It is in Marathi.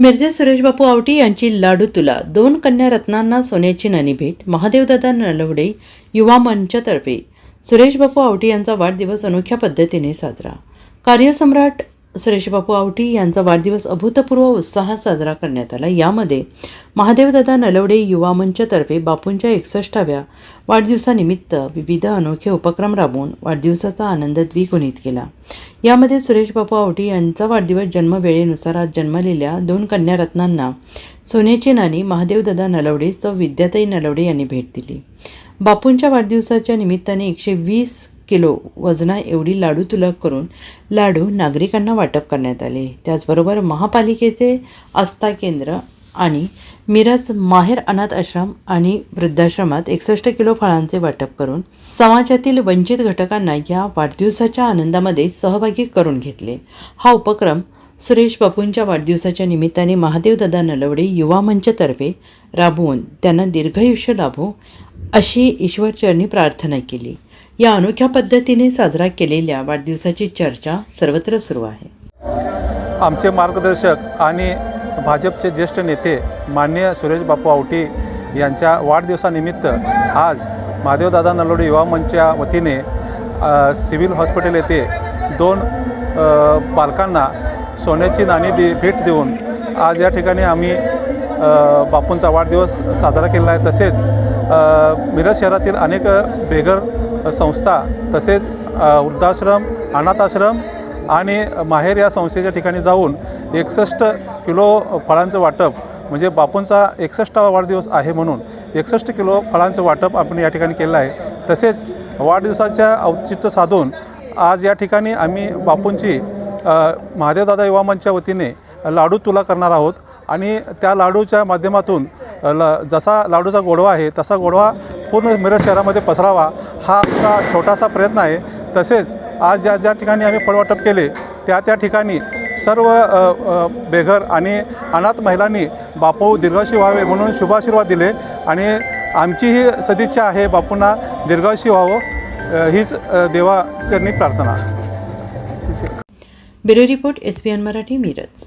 मिरजे सुरेशबापू आवटी यांची लाडू तुला. दोन कन्या रत्नांना सोन्याची नाणी भेट. महादेवदादा नलवडे युवा मंचतर्फे. सुरेशबापू आवटी यांचा वाढदिवस अनोख्या पद्धतीने साजरा. कार्यसम्राट सुरेशबापू आवटी यांचा वाढदिवस अभूतपूर्व उत्साहात साजरा करण्यात आला. यामध्ये महादेवदादा नलवडे युवा मंचतर्फे बापूंच्या एकसष्टाव्या वाढदिवसानिमित्त विविध अनोखे उपक्रम राबवून वाढदिवसाचा आनंद द्विगुणित केला. यामध्ये सुरेश बापू आवटी यांचा वाढदिवस जन्मवेळेनुसार आज जन्मलेल्या दोन कन्या रत्नांना सोन्याची नाणी महादेवदादा नलवडे च विद्याताई नलवडे यांनी भेट दिली. बापूंच्या वाढदिवसाच्या निमित्ताने एकशे वीस किलो वजना एवढी लाडू तुलक करून लाडू नागरिकांना वाटप करण्यात आले. त्याचबरोबर महापालिकेचे आस्था केंद्र आणि मिरज माहेर अनाथ आश्रम आणि वृद्धाश्रमात एकसष्ट किलो फळांचे वाटप करून समाजातील वंचित घटकांना या वाढदिवसाच्या आनंदामध्ये सहभागी करून घेतले. हा उपक्रम सुरेश बापूंच्या वाढदिवसाच्या निमित्ताने महादेवदादा नलवडे युवा मंचतर्फे राबवून त्यांना दीर्घायुष्य लाभो अशी ईश्वरचरणी प्रार्थना केली. या अनोख्या पद्धतीने साजरा केलेल्या वाढदिवसाची चर्चा सर्वत्र सुरू आहे. आमचे मार्गदर्शक आणि भाजपचे ज्येष्ठ नेते माननीय सुरेश बापू आवटी यांच्या वाढदिवसानिमित्त आज महादेवदादा नलोडे युवा मंचच्या वतीने सिव्हिल हॉस्पिटल येथे दोन बालकांना सोन्याची नाणी दे भेट देऊन आज या ठिकाणी आम्ही बापूंचा वाढदिवस साजरा केला आहे. तसेच मिरज शहरातील अनेक बेघर संस्था तसेच वृद्धाश्रम अनाथाश्रम आणि माहेर या संस्थेच्या ठिकाणी जाऊन एकसष्ट किलो फळांचं वाटप म्हणजे बापूंचा एकसष्टावा वाढदिवस आहे म्हणून एकसष्ट किलो फळांचं वाटप आपण या ठिकाणी केलं आहे. तसेच वाढदिवसाच्या औचित्य साधून आज या ठिकाणी आम्ही बापूंची महादेवदादा युवा मंचच्या वतीने लाडू तुला करणार आहोत आणि त्या लाडूच्या माध्यमातून ल जसा लाडूचा गोडवा आहे तसा गोडवा पूर्ण मिरज शहरामध्ये पसरावा हा आमचा छोटासा प्रयत्न आहे. तसेच आज ज्या ज्या ठिकाणी आम्ही फळवाटप केले त्या त्या ठिकाणी सर्व बेघर आणि अनाथ महिलांनी बापू दीर्घाशी व्हावे म्हणून शुभाशीर्वाद दिले आणि आमची ही सदिच्छा आहे बापूंना दीर्घाशी व्हावं हीच देवाचरणी प्रार्थना. Bureau report S P N Marathi Miraj.